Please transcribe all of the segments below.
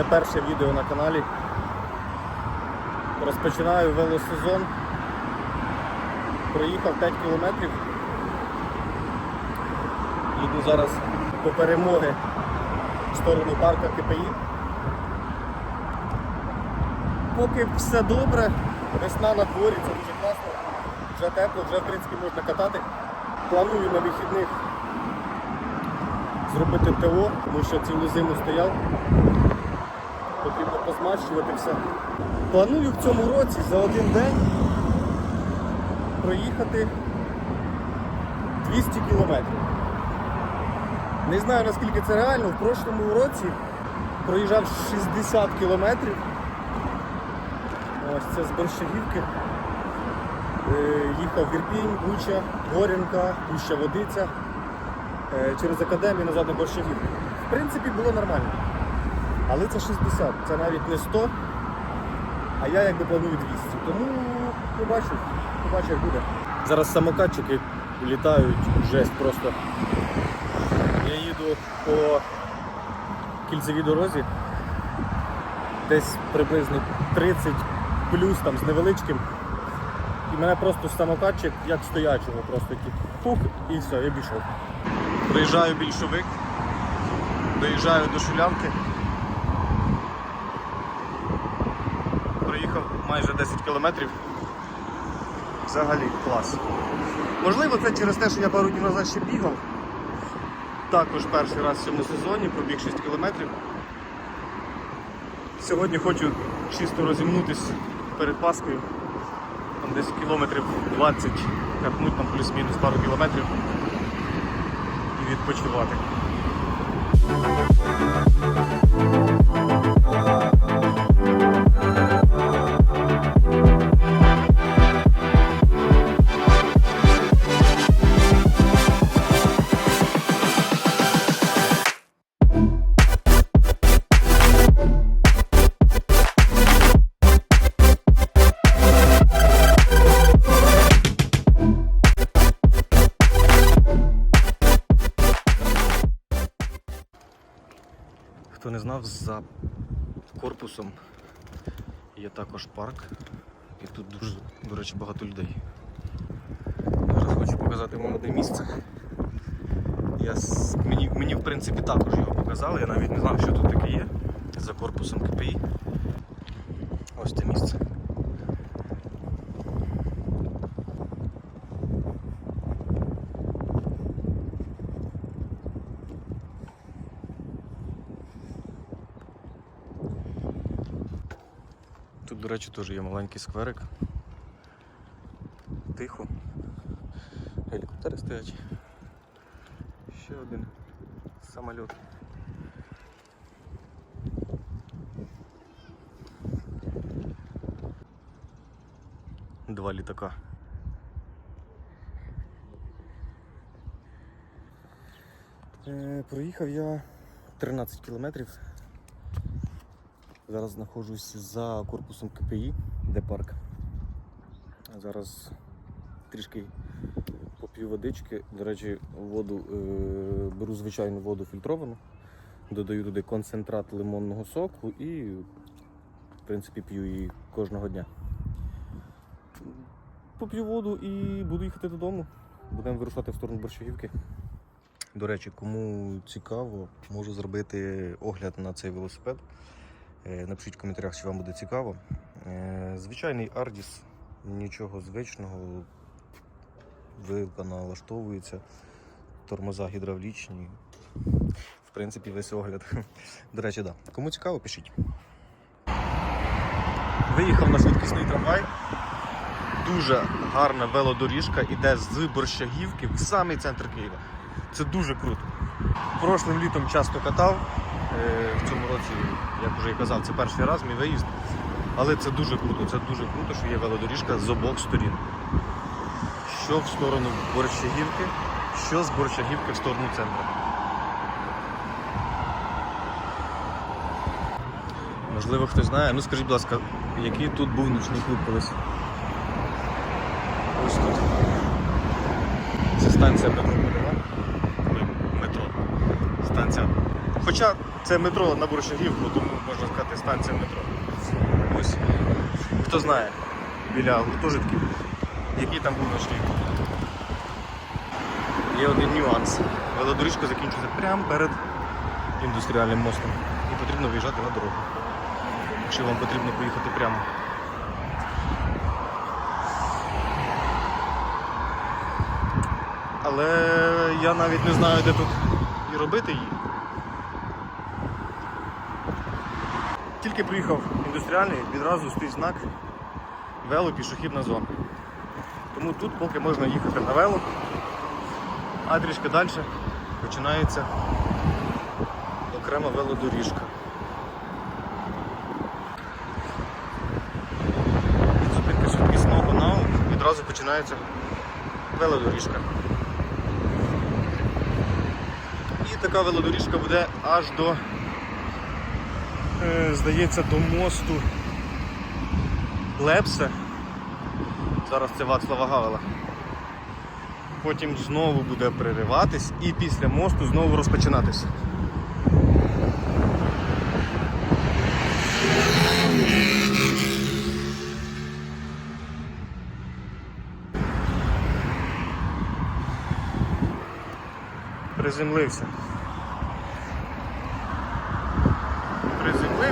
моє перше відео на каналі. Розпочинаю велосезон. Проїхав 5 кілометрів. Їду зараз по перемоги в сторону парка КПІ. Поки все добре, весна на дворі, це дуже класно. Вже тепло, вже в принципі можна катати. Планую на вихідних зробити ТО, тому що цілу зиму стояв. Потрібно позмащувати все. Планую в цьому році за один день проїхати 200 кілометрів. Не знаю наскільки це реально, в прошлому році проїжджав 60 кілометрів. Ось це з Борщагівки. Е, Їхав в Ірпінь, Буча, Горінка, Пуща Водиця е, через академію назад на Борщагівку. В принципі, було нормально. Але це 60, це навіть не 100, а я якби планую 200. Тому побачу, побачу як буде. Зараз самокатчики літають, жесть просто. Я їду по кільцевій дорозі, десь приблизно 30 плюс там з невеличким. І мене просто самокатчик як стоячого, просто такий пух і все, я пішов. Приїжджаю більшовик, доїжджаю до Шулянки. Проїхав майже 10 кілометрів. Взагалі клас. Можливо, це через те, що я пару днів назад ще бігав. Також перший раз в цьому сезоні пробіг 6 кілометрів. Сьогодні хочу чисто розімнутися перед Паскою. Там десь кілометрів 20, катнуть там плюс-мінус пару кілометрів і відпочивати. Хто за корпусом є також парк. І тут дуже, до речі, багато людей. Зараз хочу показати вам одне місце. Я, мені, мені в принципі також його показали, я навіть не знав, що тут таке є. За корпусом КПІ. Ось це місце. Речі, теж є маленький скверик. Тихо. Гелікоптери стоять. Ще один самоліт. Два літака. Е, проїхав я 13 кілометрів. Зараз знаходжусь за корпусом КПІ, де парк. Зараз трішки поп'ю водички. До речі, воду е, беру звичайну воду фільтровану, додаю туди концентрат лимонного соку і, в принципі, п'ю її кожного дня. Поп'ю воду і буду їхати додому. Будемо вирушати в сторону Борщагівки. До речі, кому цікаво, можу зробити огляд на цей велосипед. Е, Напишіть в коментарях, чи вам буде цікаво. Е, Звичайний Ардіс, нічого звичного. Вилка налаштовується, тормоза гідравлічні. В принципі, весь огляд. До речі, да. Кому цікаво, пишіть. Виїхав на швидкісний трамвай. Дуже гарна велодоріжка іде з Борщагівки в самий центр Києва. Це дуже круто. Прошлим літом часто катав. Е, В цьому році, як вже і казав, це перший раз мій виїзд. Але це дуже круто, це дуже круто, що є велодоріжка з обох сторін. Що в сторону Борщагівки, що з Борщагівки в сторону центру. Можливо, хтось знає. Ну скажіть, будь ласка, який тут був нічний клуб колись? Ось тут. Це станція метро Метро. Станція Хоча це метро на Борщагівку, тому можна сказати станція метро. Ось. Хто знає біля гуртожитків, який там ночліг. Є один нюанс. Велодоріжка закінчується прямо перед індустріальним мостом. І потрібно виїжджати на дорогу. Якщо вам потрібно поїхати прямо. Але я навіть не знаю, де тут і робити її. Тільки приїхав індустріальний, відразу стоїть знак вело пішохідна зона. Тому тут поки можна їхати на вело, а трішки далі починається окрема велодоріжка. Від Зупинки швидкісного НАУ відразу починається велодоріжка. І така велодоріжка буде аж до, здається, до мосту Лепсе. Зараз це Вацлава Гавела. Потім знову буде перериватись і після мосту знову розпочинатись. Приземлився.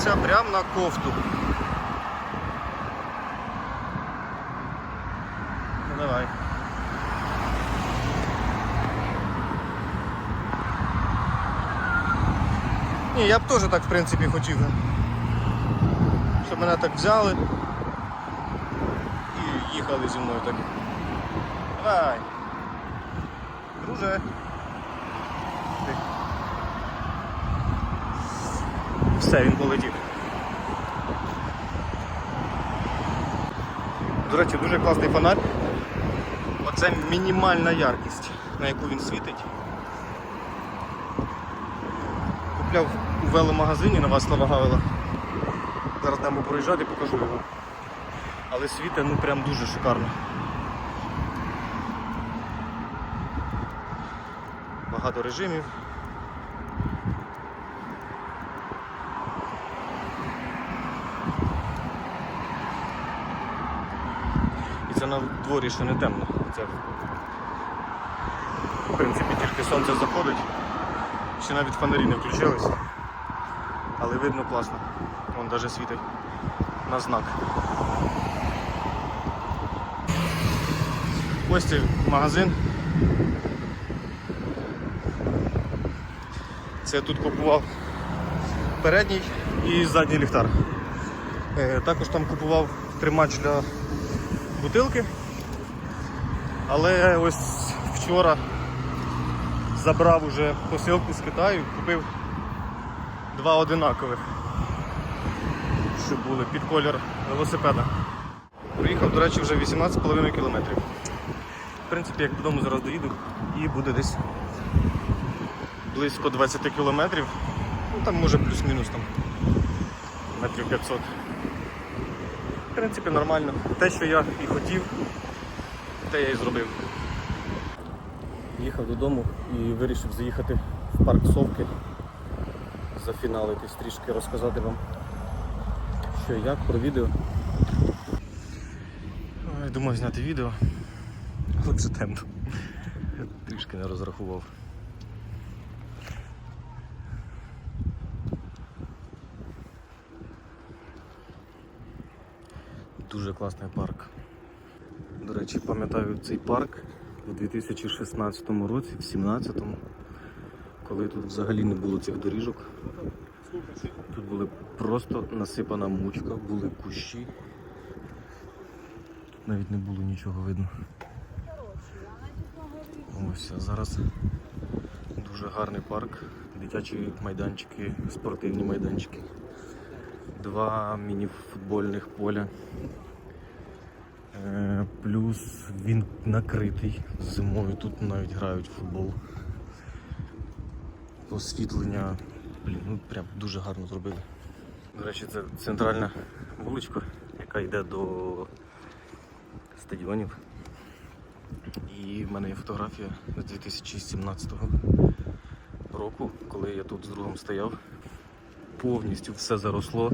Приземлився прямо на кофту. Ну давай. Ні, я б теж так в принципі хотів. Щоб мене так взяли і їхали зі мною так. Давай. Друже. Все, він полетів. До речі, дуже класний фонарь. Оце мінімальна яркість, на яку він світить. Купляв у веломагазині на Васлава Гавела. Зараз дамо проїжджати, покажу його. Але світить ну прям дуже шикарно. Багато режимів. На дворі ще не темно. Це в принципі тільки сонце заходить. Ще навіть фонарі не включились. Але видно класно. Вон навіть світить на знак. Ось цей магазин. Це я тут купував передній і задній ліхтар. Е, Також там купував тримач для бутилки. Але ось вчора забрав уже посилку з Китаю, купив два одинакових, щоб були під колір велосипеда. Приїхав, до речі, вже 18,5 кілометрів. В принципі, як додому зараз доїду і буде десь близько 20 кілометрів. Ну там може плюс-мінус там метрів 500. В принципі, нормально. Те, що я і хотів, те я і зробив. Їхав додому і вирішив заїхати в парк Совки, зафіналитись, трішки розказати вам, що і як про відео. Думав зняти відео, але вже темно. Трішки не розрахував. Дуже класний парк. До речі, пам'ятаю цей парк у 2016 році, в 2017, коли тут взагалі не було цих доріжок. Тут були просто насипана мучка, були кущі. Тут навіть не було нічого видно. Ось, зараз дуже гарний парк, дитячі майданчики, спортивні майданчики, два міні-футбольних поля. Е, Плюс він накритий зимою, тут навіть грають в футбол. Освітлення, блін, ну прям дуже гарно зробили. До речі, це центральна вуличка, яка йде до стадіонів. І в мене є фотографія з 2017 року, коли я тут з другом стояв, повністю все заросло.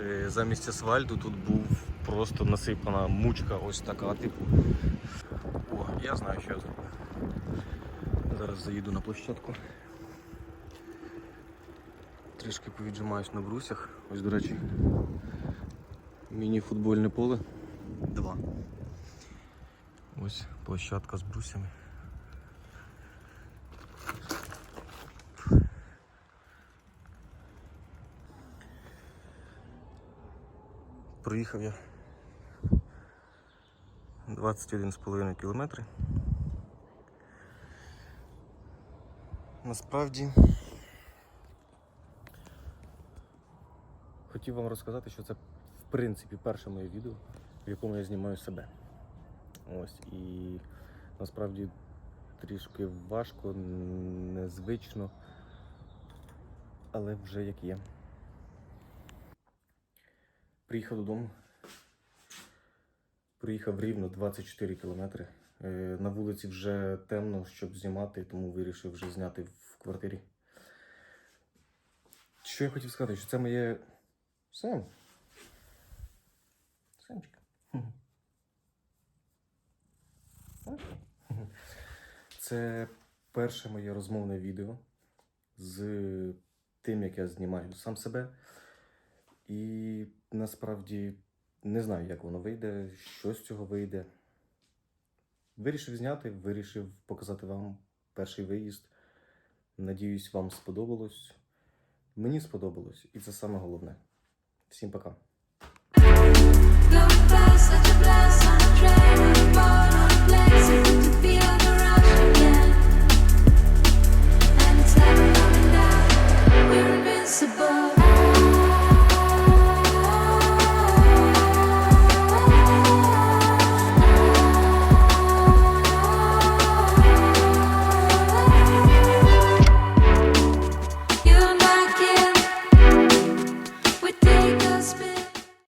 Е, Замість асфальту тут був просто насипана мучка, ось така, типу. О, я знаю, що я зроблю. Зараз заїду на площадку. Трішки повіджимаюсь на брусях. Ось, до речі, міні-футбольне поле. Два. Ось площадка з брусями. Проїхав я 21,5 кілометри. Насправді хотів вам розказати, що це в принципі перше моє відео, в якому я знімаю себе. Ось і насправді трішки важко, незвично, але вже як є. Приїхав додому. Приїхав рівно 24 кілометри. Е, На вулиці вже темно, щоб знімати, тому вирішив вже зняти в квартирі. Що я хотів сказати, що це моє Сем. Семчик. Це перше моє розмовне відео з тим, як я знімаю сам себе. І насправді не знаю, як воно вийде, що з цього вийде. Вирішив зняти, вирішив показати вам перший виїзд. Надіюсь, вам сподобалось. Мені сподобалось, і це саме головне. Всім пока.